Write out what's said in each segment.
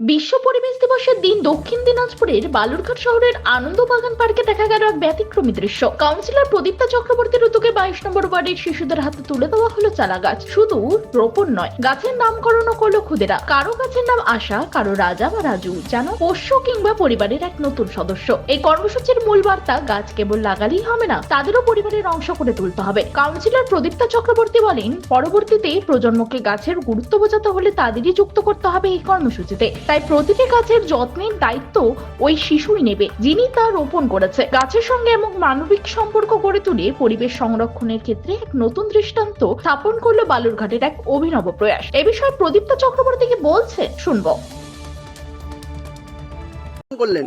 বিশ্ব পরিবেশ দিবসের দিন দক্ষিণ দিনাজপুরের বালুরঘাট শহরের আনন্দবাগান পার্কে দেখা গেল এক ব্যতিক্রমী দৃশ্য। কাউন্সিলর প্রদীপ্তা চক্রবর্তীর উদ্যোগে বাইশ নম্বর ওয়ার্ডের শিশুদের হাতে তুলে দেওয়া হলো চারা গাছ। শুধু রোপণ নয়, গাছের নামকরণও করল খুদেরা। কারও গাছের নাম আশা, কারও রাজা বা রাজু, যেন পোষ্য কিংবা পরিবারের এক নতুন সদস্য। এই কর্মসূচির মূল বার্তা, গাছ কেবল লাগালেই হবে না, তাদেরও পরিবারের অংশ করে তুলতে হবে। কাউন্সিলর প্রদীপ্তা চক্রবর্তী বলেন, পরবর্তীতে প্রজন্মকে গাছের গুরুত্ব বোঝাতে হলে তাদেরই যুক্ত করতে হবে এই কর্মসূচিতে। তাই প্রতিটি গাছের যত্নের দায়িত্ব ওই শিশুই নেবে যিনি তা রোপণ করেছে। গাছের সঙ্গে এমন মানবিক সম্পর্ক গড়ে তুলে পরিবেশ সংরক্ষণের ক্ষেত্রে এক নতুন দৃষ্টান্ত স্থাপন করল বালুরঘাটের এক অভিনব প্রয়াস। এ বিষয়ে প্রদীপ্ত চক্রবর্তীকে বলছে? শুনব। করলেন?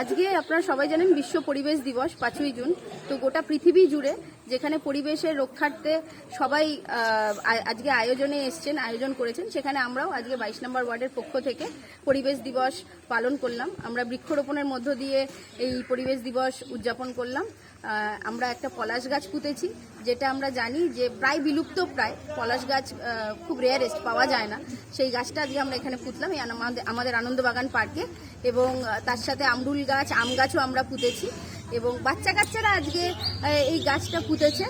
আজকে আপনারা সবাই জানেন বিশ্ব পরিবেশ দিবস পাঁচই জুন তো গোটা পৃথিবী জুড়ে যেখানে পরিবেশের রক্ষার্থে সবাই আজকে আয়োজনে এসছেন, আয়োজন করেছেন, সেখানে আমরাও আজকে বাইশ নম্বর ওয়ার্ডের পক্ষ থেকে পরিবেশ দিবস পালন করলাম। আমরা বৃক্ষরোপণের মধ্য দিয়ে এই পরিবেশ দিবস উদযাপন করলাম। আমরা একটা পলাশ গাছ পুঁতেছি, যেটা আমরা জানি যে প্রায় বিলুপ্ত প্রায়। পলাশ গাছ খুব রেয়ারেস্ট পাওয়া যায় না। সেই গাছটা আজকে আমরা এখানে পুঁতলাম আমাদের আমাদের আনন্দবাগান পার্কে এবং তার সাথে আমরুল গাছ, আম গাছও আমরা পুঁতেছি। এবং বাচ্চা কাচ্চারা আজকে এই গাছটা পুঁতেছে।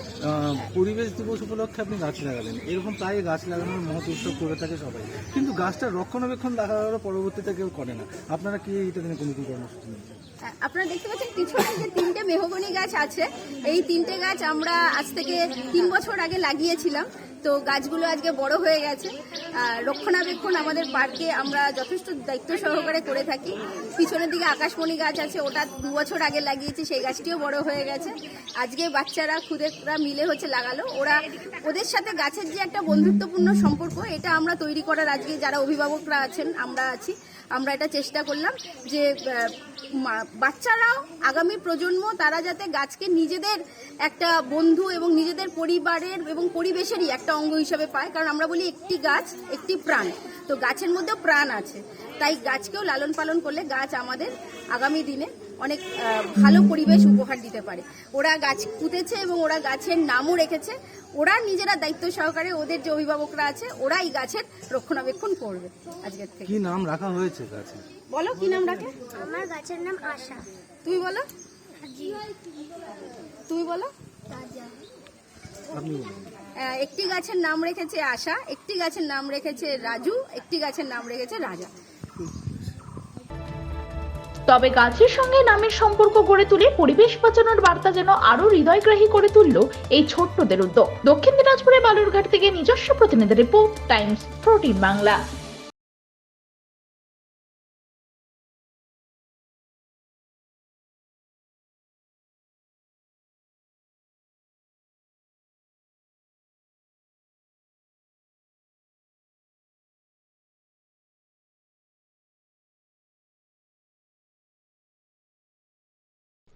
পরিবেশ দিবস উপলক্ষে আপনি গাছ লাগালেন। এরকম প্রায় গাছ লাগানোর মহৎ উৎসব করে থাকে সবাই। কিন্তু গাছটা রক্ষণাবেক্ষণ দেখা গেল পরবর্তীতে কেউ করে না। আপনারা কি এইটা নিয়ে কোনো কর্মসূচি নিয়েছেন আপনারা দেখতে পাচ্ছেন পিছনে যে তিনটে মেহগনি গাছ আছে এই তিনটে গাছ আমরা আজ থেকে তিন বছর আগে লাগিয়েছিলাম। তো গাছগুলো আজকে বড় হয়ে গেছে। রক্ষণাবেক্ষণ আমাদের পার্কে আমরা যথেষ্ট দায়িত্ব সহকারে করে থাকি। পিছনের দিকে আকাশমণি গাছ আছে, ওটা দু বছর আগে লাগিয়েছি, সেই গাছটিও বড় হয়ে গেছে। আজকে বাচ্চারা খুদেরা মিলে হচ্ছে লাগালো। ওরা ওদের সাথে গাছের যে একটা বন্ধুত্বপূর্ণ সম্পর্ক, এটা আমরা তৈরি করার আজকে যারা অভিভাবকরা আছেন, আমরা আছি। আমরা এটা চেষ্টা করলাম যে বাচ্চারাও আগামী প্রজন্ম তারা যাতে গাছকে নিজেদের একটা বন্ধু এবং নিজেদের পরিবারের এবং পরিবেশেরই একটা অঙ্গ হিসাবে পায়। কারণ আমরা বলি একটি গাছ একটি প্রাণ। তো গাছের মধ্যেও প্রাণ আছে। তাই গাছকেও লালন পালন করলে গাছ আমাদের আগামী দিনে অনেক ভালো পরিবেশ উপহার দিতে পারে। ওরা গাছ পুঁতেছে এবং ওরা গাছের নামও রেখেছে। ওরা নিজেরা দায়িত্ব সহকারে ওদের যে অভিভাবকরা আছে ওরা এই গাছের রক্ষণাবেক্ষণ করবে আজকের থেকে। কি নাম রাখা হয়েছে গাছে? বলো কি নাম রাখে? আমার গাছের নাম আশা। তুমি বলো? তুমি বলো? একটি গাছের নাম রেখেছে আশা একটি গাছের নাম রেখেছে রাজু একটি গাছের নাম রেখেছে রাজা। তবে গাছের সঙ্গে নামের সম্পর্ক গড়ে তুলে পরিবেশ বাঁচানোর বার্তা যেন আরও হৃদয়গ্রাহী করে তুলল এই ছোট্টদের উদ্যোগ। দক্ষিণ দিনাজপুরে বালুরঘাট থেকে নিজস্ব প্রতিনিধি রিপোর্ট, টাইমস, প্রোটিন বাংলা।